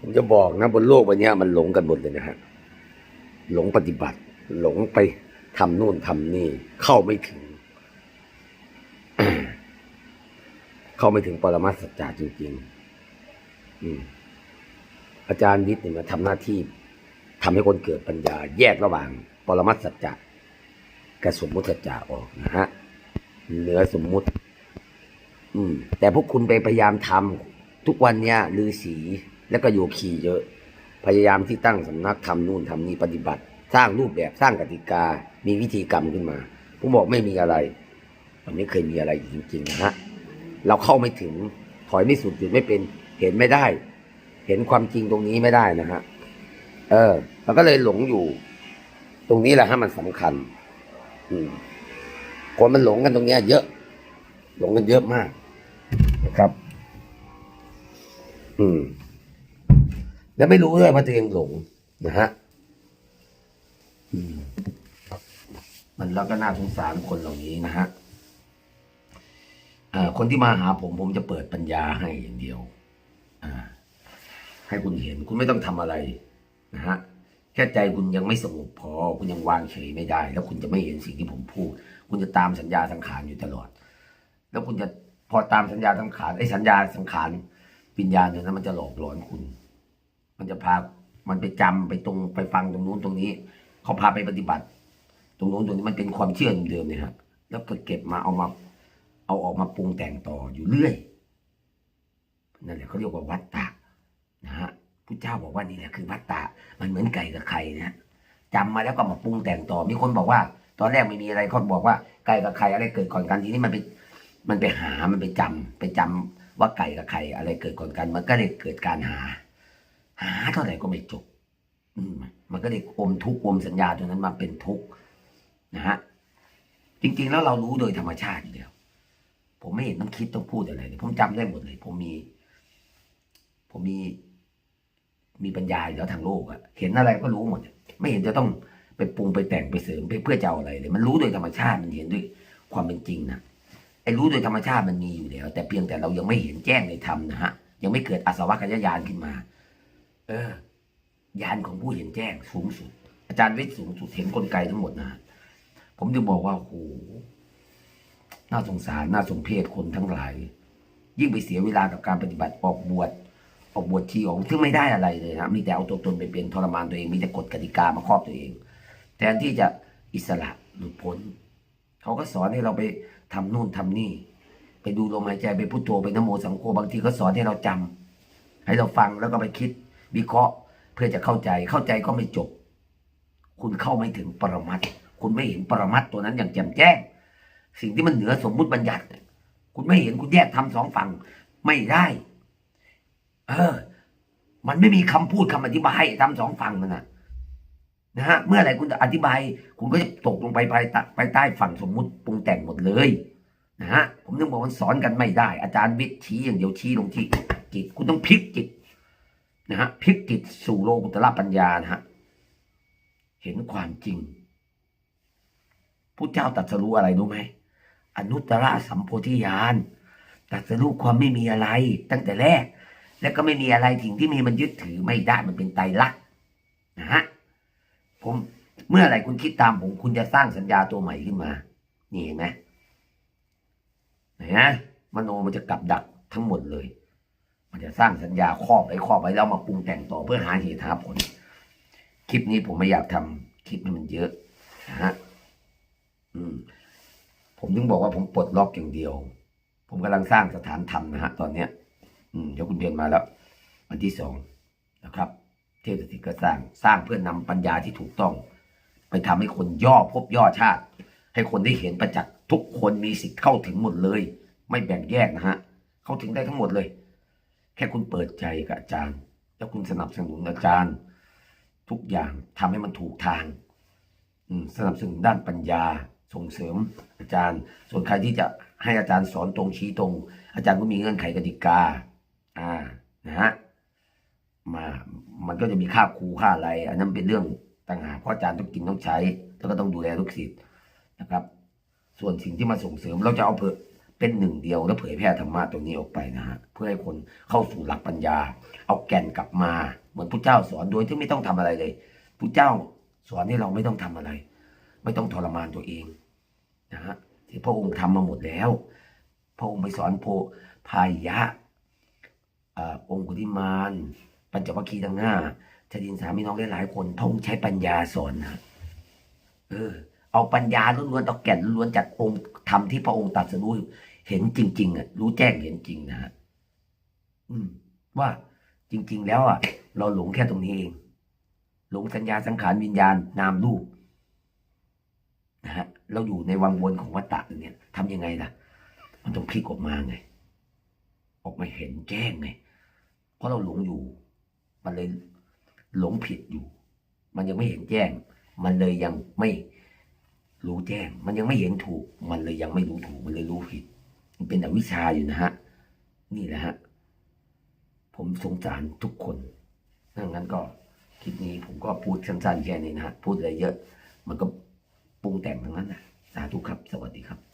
ผมจะบอกนะบนโลกวันเนี้ยมันหลงกันหมดเลยนะฮะหลงปฏิบัติ หลงไปทำนู่นทำนี่ เข้าไม่ถึง เข้าไม่ถึงปรมัตถสัจจะจริงๆอืมอาจารย์วิทย์เนี่ยมาทำหน้าที่ทำให้คนเกิดปัญญา แยกระหว่าง ปรมัตสัจจะกับสมมุติสัจจะออกนะฮะเหนือสมมุติ อืม แต่พวกคุณไปพยายามทำทุกวันเนี้ยฤาษี แล้วก็โยคีเยอะ พยายามที่ตั้งสำนักทำนู่นทำนี่ปฏิบัติ สร้างรูปแบบสร้างกติกา มีวิธีกรรมขึ้นมา ผมบอกไม่มีอะไร มันไม่เคยมีอะไรจริงๆนะฮะเราเข้าไม่ถึงถอยไม่สุดหยุดไม่เป็นเห็นไม่ได้ เห็นความจริงตรงนี้ไม่ได้นะฮะเออ มันก็เลยหลงอยู่ ตรงนี้แหละฮะมันสำคัญ อืมคนมันหลงกันตรงเนี้ย เยอะ หลงกันเยอะมากนะครับ อืม แล้วไม่รู้ด้วยว่าตัวเองหลงนะฮะมันแล้วก็น่าสงสารคนเหล่านี้นะฮะคนที่มาหาผมผมจะเปิดปัญญาให้อย่างเดียวให้คุณเห็นคุณไม่ต้องทำอะไรนะฮะแค่ใจคุณยังไม่สงบพอ คุณยังวางเฉยไม่ได้ แล้วคุณจะไม่เห็นสิ่งที่ผมพูด คุณจะตามสัญญาสังขารอยู่ตลอด แล้วคุณจะพอตามสัญญาสังขารไอ้สัญญาสังขารวิญญาณเนี่ยนะมันจะหลอกหลอนคุณ มันจะพา มันไปจำไปตรงไปฟังตรงนู้นตรงนี้ เขาพาไปปฏิบัติ ตรงนู้นตรงนี้มันเป็นความเชื่อเดิมเนี่ยฮะ แล้วก็เก็บมาเอามา เอาออกมาปรุงแต่งต่ออยู่เรื่อย นั่นแหละเขาเรียกว่าวัตตะนะฮะพุทธเจ้าบอกว่านี่แหละคือวัตตะ มันเหมือนไก่กับไข่นะฮะจำมาแล้วก็มาปรุงแต่งต่อ มีคนบอกว่า ตอนแรกไม่มีอะไรเขาบอกว่าไก่กับไข่อะไรเกิดก่อนกันทีนี้มันไป มันไปหา มันไปจำไปจำว่าไก่กับไข่อะไรเกิดก่อนกัน มันก็เลยเกิดการหา หาเท่าไหร่ก็ไม่จบมันก็เลยอมทุกข์อมสัญญาตัวนั้นมาเป็นทุกข์นะฮะจริง ๆ แล้วเรารู้โดยธรรมชาติอยู่แล้วผมไม่เห็นต้องคิดต้องพูดอะไรเลยผมจำได้หมดเลย ผมมี ผมมี มีปัญญาอยู่แล้วทางโลกอะเห็นอะไรก็รู้หมด ไม่เห็นจะต้องไปปรุงไปแต่งไปเสริมไปเพื่อจะเอาอะไรเลย มันรู้โดยธรรมชาติมันเห็นด้วยความเป็นจริงนะไอ้รู้โดยธรรมชาติมันมีอยู่แล้ว แต่เพียงแต่เรายังไม่เห็นแจ้งในธรรมนะฮะยังไม่เกิดอสวะกัญญาณขึ้นมา เออญาณของผู้เห็นแจ้งสูงสุด อาจารย์วิทย์สูงสุดเห็นกลไกทั้งหมดนะผมจึงบอกว่าโหน่าสงสารน่าสมเพชคนทั้งหลาย ยิ่งไปเสียเวลากับการปฏิบัติออกบวชออกบวชชีออกซึ่งไม่ได้อะไรเลยนะมีแต่เอาตัวตนไปเป็นทรมานตัวเองมีแต่กฎกติกามาครอบตัวเอง แทนที่จะอิสระหลุดพ้นเขาก็สอนให้เราไปทำนู่นทำนี่ ไปดูลมหายใจไปพุทโธไปนโมสังโฆบางทีก็สอนให้เราจำให้เราฟังแล้วก็ไปคิด วิเคราะห์เพื่อจะเข้าใจเข้าใจก็ไม่จบ คุณเข้าไม่ถึงปรมัตถ์คุณไม่เห็นปรมัตถ์ตัวนั้นอย่างแจ่มแจ้ง สิ่งที่มันเหนือสมมุติบัญญัติ คุณไม่เห็นคุณแยกทำสองฝั่งไม่ได้ เออ มันไม่มีคำพูดคำอธิบายทำสองฝั่งนั่นนะนะฮะเมื่อไหร่คุณจะอธิบาย คุณก็จะตกลงไปภายใต้ภายใต้ฝั่งสมมุติปรุงแต่งหมดเลยนะฮะผมนึกบอกมันสอนกันไม่ได้ อาจารย์วิทย์ชี้อย่างเดียวชี้ลงที่จิตคุณต้องพลิกจิต นะฮะพลิกจิตสู่โลกุตละปัญญานะฮะเห็นความจริงพุทธเจ้าตรัสรู้อะไรรู้ไหมอนุตตรสัมโพธิญาณตรัสรู้ความไม่มีอะไร ตั้งแต่แรก แล้วก็ไม่มีอะไรสิ่งที่มีมันยึดถือไม่ได้มันเป็นไตรลักษณ์นะฮะผมเมื่อไหร่คุณคิดตามผมคุณจะสร้างสัญญาตัวใหม่ขึ้นมา นี่เห็นไหมนไหมมโนมันจะกลับดักทั้งหมดเลย มันจะสร้างสัญญาครอบไว้ครอบไว้แล้วมาปรุงแต่งต่อเพื่อหาเหตุหาผล คลิปนี้ผมไม่อยากทำคลิปให้มันเยอะนะฮะอืม ผมถึงบอกว่าผมปลดล็อกอย่างเดียว ผมกำลังสร้างสถานธรรมนะฮะตอนเนี้ย อืมเดี๋ยวคุณเรียนมาแล้ววันที่สองนะครับ เทพสถิตก็สร้างสร้างเพื่อนำปัญญาที่ถูกต้อง ไปทำให้คนย่อภพย่อชาติ ให้คนได้เห็นประจักษ์ทุกคนมีสิทธิ์เข้าถึงหมดเลย ไม่แบ่งแยกนะฮะ เข้าถึงได้ทั้งหมดเลย แค่คุณเปิดใจกับอาจารย์ แล้วคุณสนับสนุนอาจารย์ ทุกอย่างทำให้มันถูกทางสนับสนุนด้านปัญญาส่งเสริมอาจารย์ ส่วนใครที่จะให้อาจารย์สอนตรงชี้ตรง อาจารย์ก็มีเงื่อนไขกติกา อ่านะฮะมามันก็จะมีค่าครูค่าอะไร อันนั้นเป็นเรื่องต่างหากเพราะอาจารย์ต้องกินต้องใช้ แล้วก็ต้องดูแลลูกศิษย์นะครับ ส่วนสิ่งที่มาส่งเสริมเราจะเอาเผย เป็นหนึ่งเดียวแล้วเผยแพร่ธรรมะตัวนี้ออกไปนะฮะเพื่อให้คนเข้าสู่หลักปัญญา เอาแก่นกลับมา เหมือนพระเจ้าสอนโดยที่ไม่ต้องทำอะไรเลยพระเจ้าสอนให้เราไม่ต้องทำอะไร ไม่ต้องทรมานตัวเองนะฮะที่พระองค์ทำมาหมดแล้ว พระองค์ไปสอนโพพายะองคุลิมานปัญจวัคคีย์ทั้งห้าชาดินสามีน้องหลายๆคนพระองค์ใช้ปัญญาสอนนะเออเอาปัญญาล้วนๆเอาแก่นล้วนจากองค์ ธรรมที่พระองค์ตรัสรู้เห็นจริง ๆอะรู้แจ้งเห็นจริงนะฮะอืม ว่าจริง ๆ แล้วอะ เราหลงแค่ตรงนี้เอง หลงสัญญาสังขารวิญญาณนามรูปนะฮะเราอยู่ในวังวนของวัฏฏะเนี่ยทำยังไงล่ะ มันต้องพลิกออกมาไง ออกมาเห็นแจ้งไง เพราะเราหลงอยู่ มันเลยหลงผิดอยู่ มันยังไม่เห็นแจ้ง มันเลยยังไม่ รู้แจ้ง มันยังไม่เห็นถูก มันเลยยังไม่รู้ถูก มันเลยรู้ผิด มันเป็นอวิชชาอยู่นะฮะ นี่แหละฮะ ผมสงสารทุกคนดังนั้นก็คลิปนี้ผมก็พูดสั้นๆแค่นี้นะฮะ พูดอะไรเยอะ มันก็ปรุงแต่งทั้งนั้นนะสาธุครับ สวัสดีครับ